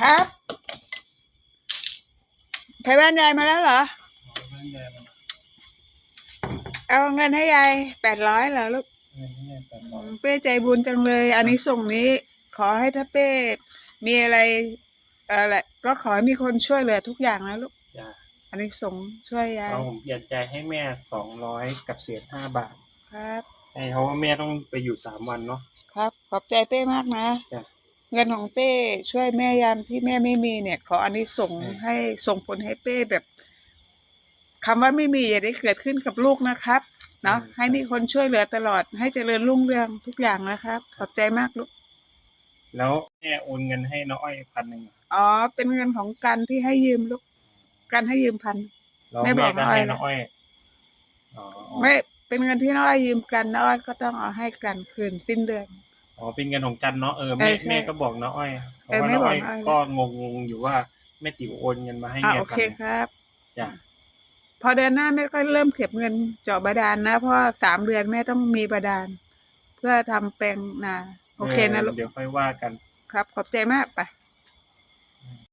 ครับไทยบ้านยายมาแล้วเหรอ เอาเงินให้ยายแปดร้อยเหรอลูกอืมเป้ใจบุญจังเลย อันนี้ส่งนี้ ขอให้ถ้าเป้มีอะไรอะไรก็ขอให้มีคนช่วยเหลือทุกอย่างนะลูกจ้ะอันนี้ส่งช่วยยายเอาผมเปลี่ยนใจให้แม่สองร้อยกับเศษห้าบาท ครับให้เพราะว่าแม่ต้องไปอยู่สามวันเนาะครับ ขอบใจเป้มากนะจ้ะ เงินของเป้ช่วยแม่ยามที่แม่ไม่มีเนี่ย ขออันนี้ส่งอืมให้ส่งผลให้เป้แบบคำว่าไม่มีอย่าได้เกิดขึ้นกับลูกนะครับเนาะให้มีคนช่วยเหลือตลอดให้เจริญรุ่งเรืองทุกอย่างนะครับ ขอบใจมากลูกแล้วแม่โอนเงินให้น้องอ้อยพันหนึ่งอ๋อ เป็นเงินของกันที่ให้ยืมลูกกันให้ยืมพันแล้วไม่บแม่อกก็น้องอ้อยให้น้องอ้อยอ๋ออ๋อไม่เป็นเงินที่น้อยยืมกันน้อยก็ต้องเอาให้กันคืนสิ้นเดือน อ๋อเป็นเงินของกันเนาะเออแม่เออใช่แม่ก็บอกน้องอ้อยเพเออราะว่าแม่น้องบอกอ้อยน้องอ้อย ก็งงๆอยู่ว่าแม่ติ๋วโอนเงินมาให้อ่าแม่โอพัเคนหนึ่งครับ จ้ะพอเดือนหน้าแม่ก็เริ่มเก็บเงินเจาะบาดาลนะ เพราะสามเดือนแม่ต้องมีบาดาล เพื่อทำแปลงนา โอเคนะลูกเดี๋ยวค่อยว่ากัน ครับ ขอบใจมากไป